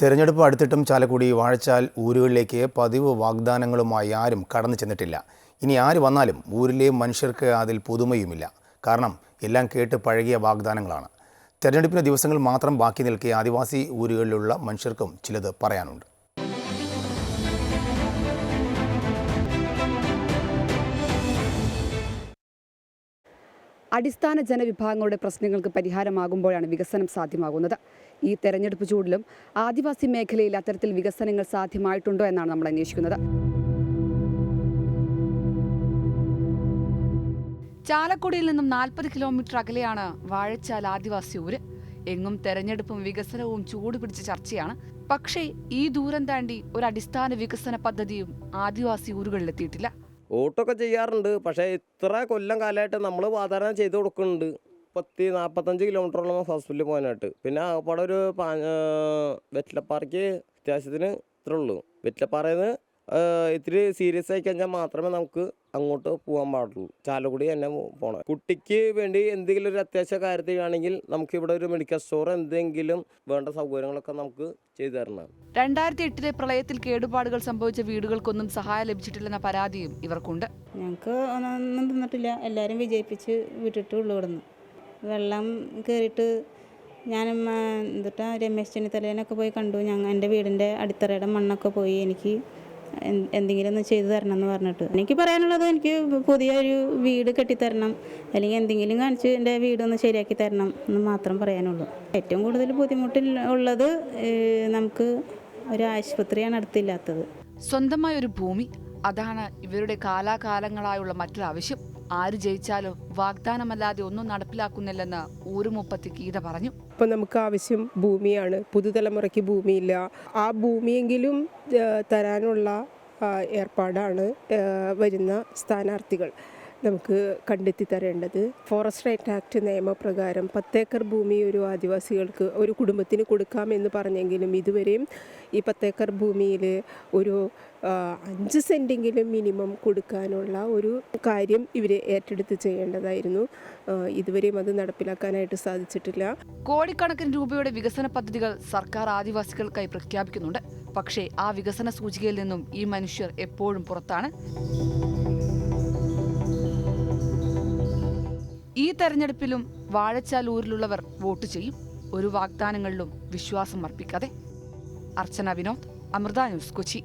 തെരഞ്ഞെടുപ്പ് അടുത്തിട്ടും ചാലക്കുടി വാഴച്ചാൽ ഊരുകളിലേക്ക് പതിവ് വാഗ്ദാനങ്ങളുമായി ആരും കടന്നു ചെന്നിട്ടില്ല. ഇനി ആര് വന്നാലും ഊരിലെ മനുഷ്യർക്ക് അതിൽ പുതുമയുമില്ല. കാരണം എല്ലാം കേട്ട് പഴകിയ വാഗ്ദാനങ്ങളാണ്. തെരഞ്ഞെടുപ്പിന് ദിവസങ്ങൾ മാത്രം ബാക്കി നിൽക്കെ ആദിവാസി ഊരുകളിലുള്ള മനുഷ്യർക്കും ചിലത് പറയാനുണ്ട്. അടിസ്ഥാന ജനവിഭാഗങ്ങളുടെ പ്രശ്നങ്ങൾക്ക് പരിഹാരമാകുമ്പോഴാണ് വികസനം സാധ്യമാകുന്നത്. ഈ തെരഞ്ഞെടുപ്പ് ചൂടിലും ആദിവാസി മേഖലയിൽ അത്തരത്തിൽ വികസനങ്ങൾ സാധ്യമായിട്ടുണ്ടോ എന്നാണ് നമ്മൾ അന്വേഷിക്കുന്നത്. ചാലക്കുടിയിൽ നിന്നും നാൽപ്പത് കിലോമീറ്റർ അകലെയാണ് വാഴച്ചാൽ ആദിവാസി ഊര്. എങ്ങും തെരഞ്ഞെടുപ്പും വികസനവും ചൂടുപിടിച്ച ചർച്ചയാണ്. പക്ഷേ ഈ ദൂരം താണ്ടി ഒരു അടിസ്ഥാന വികസന പദ്ധതിയും ആദിവാസി ഊരുകളിലെത്തിയിട്ടില്ല. വോട്ടൊക്കെ ചെയ്യാറുണ്ട്. പക്ഷേ ഇത്ര കൊല്ലം കാലമായിട്ട് നമ്മൾ സാധാരണ ചെയ്ത് കൊടുക്കുന്നുണ്ട്. പത്തി നാൽപ്പത്തഞ്ച് കിലോമീറ്ററോളം ഹോസ്പിറ്റലിൽ പോകാനായിട്ട്. പിന്നെ അവിടെ ഒരു വെറ്റിലപ്പാറയ്ക്ക് അത്യാവശ്യത്തിന് ഇത്രേ ഉള്ളൂ. വെറ്റിലപ്പാറയിൽ നിന്ന് ഇത്തിരി സീരിയസ് ആയി കഴിഞ്ഞാൽ മാത്രമേ നമുക്ക് അങ്ങോട്ട് പോകാൻ പാടുള്ളൂ. ചാലക്കുടി തന്നെ പോകണം കുട്ടിക്ക് വേണ്ടി എന്തെങ്കിലും ഒരു അത്യാവശ്യ കാര്യത്തിലാണെങ്കിൽ നമുക്ക് ഇവിടെ ഒരു മെഡിക്കൽ സ്റ്റോർ എന്തെങ്കിലും വേണ്ട സൗകര്യങ്ങളൊക്കെ നമുക്ക് ചെയ്തു തരണം. രണ്ടായിരത്തി എട്ടിലെ പ്രളയത്തിൽ കേടുപാടുകൾ സംഭവിച്ച വീടുകൾക്കൊന്നും സഹായം ലഭിച്ചിട്ടില്ലെന്ന പരാതിയും ഇവർക്കുണ്ട്. ഞങ്ങൾക്ക് ഒന്നും തന്നിട്ടില്ല. എല്ലാവരും വിജയിപ്പിച്ച് വിട്ടിട്ട് ഇവിടുന്ന്. വെള്ളം കയറിയിട്ട് ഞാൻ എന്തിട്ടാ രമേശ് ചെന്നിത്തലേനൊക്കെ പോയി കണ്ടു. ഞങ്ങൾ എന്റെ വീടിന്റെ അടിത്തറയുടെ മണ്ണൊക്കെ പോയി എനിക്ക് എന്തെങ്കിലും ഒന്ന് ചെയ്തു തരണം എന്ന് പറഞ്ഞിട്ട്. എനിക്ക് പറയാനുള്ളത് എനിക്ക് പുതിയൊരു വീട് കെട്ടിത്തരണം അല്ലെങ്കിൽ എന്തെങ്കിലും കാണിച്ച് എന്റെ വീടൊന്ന് ശരിയാക്കി തരണം എന്ന് മാത്രം പറയാനുള്ളൂ. ഏറ്റവും കൂടുതൽ ബുദ്ധിമുട്ടിൽ ഉള്ളത് നമുക്ക് ഒരു ആശുപത്രിയാണ് അടുത്തില്ലാത്തത്. സ്വന്തമായ ഒരു ഭൂമി അതാണ് ഇവരുടെ കാലാകാലങ്ങളായുള്ള മറ്റൊരാവശ്യം. ആര് ജയിച്ചാലോ വാഗ്ദാനമല്ലാതെ ഒന്നും നടപ്പിലാക്കുന്നില്ലെന്ന് ഊരുമുപ്പത്തി ഗീത പറഞ്ഞു. ഇപ്പം നമുക്ക് ആവശ്യം ഭൂമിയാണ്. പുതുതലമുറയ്ക്ക് ഭൂമിയില്ല. ആ ഭൂമിയെങ്കിലും തരാനുള്ള ഏർപ്പാടാണ് വരുന്ന സ്ഥാനാർത്ഥികൾ. നമുക്ക് കണ്ടെത്തി തരേണ്ടത്. ഫോറസ്റ്റ് റൈറ്റ് ആക്ട് നിയമപ്രകാരം പത്തേക്കർ ഭൂമി ഒരു ആദിവാസികൾക്ക് ഒരു കുടുംബത്തിന് കൊടുക്കാമെന്ന് പറഞ്ഞെങ്കിലും ഇതുവരെയും ഈ പത്തേക്കർ ഭൂമിയിൽ ഒരു അഞ്ച് സെന്റെങ്കിലും മിനിമം കൊടുക്കാനുള്ള ഒരു കാര്യം ഇവർ ഏറ്റെടുത്ത് ചെയ്യേണ്ടതായിരുന്നു. ഇതുവരെയും അത് നടപ്പിലാക്കാനായിട്ട് സാധിച്ചിട്ടില്ല. കോടിക്കണക്കിന് രൂപയുടെ വികസന പദ്ധതികൾ സർക്കാർ ആദിവാസികൾക്കായി പ്രഖ്യാപിക്കുന്നുണ്ട്. പക്ഷേ ആ വികസന സൂചികയിൽ നിന്നും ഈ മനുഷ്യർ എപ്പോഴും പുറത്താണ്. ഈ തെരഞ്ഞെടുപ്പിലും വാഴച്ചാലൂരിലുള്ളവർ വോട്ട് ചെയ്യും. ഒരു വാഗ്ദാനങ്ങളിലും വിശ്വാസം അർപ്പിക്കാതെ. അർച്ചന വിനോദ് അമൃത ന്യൂസ് കൊച്ചി.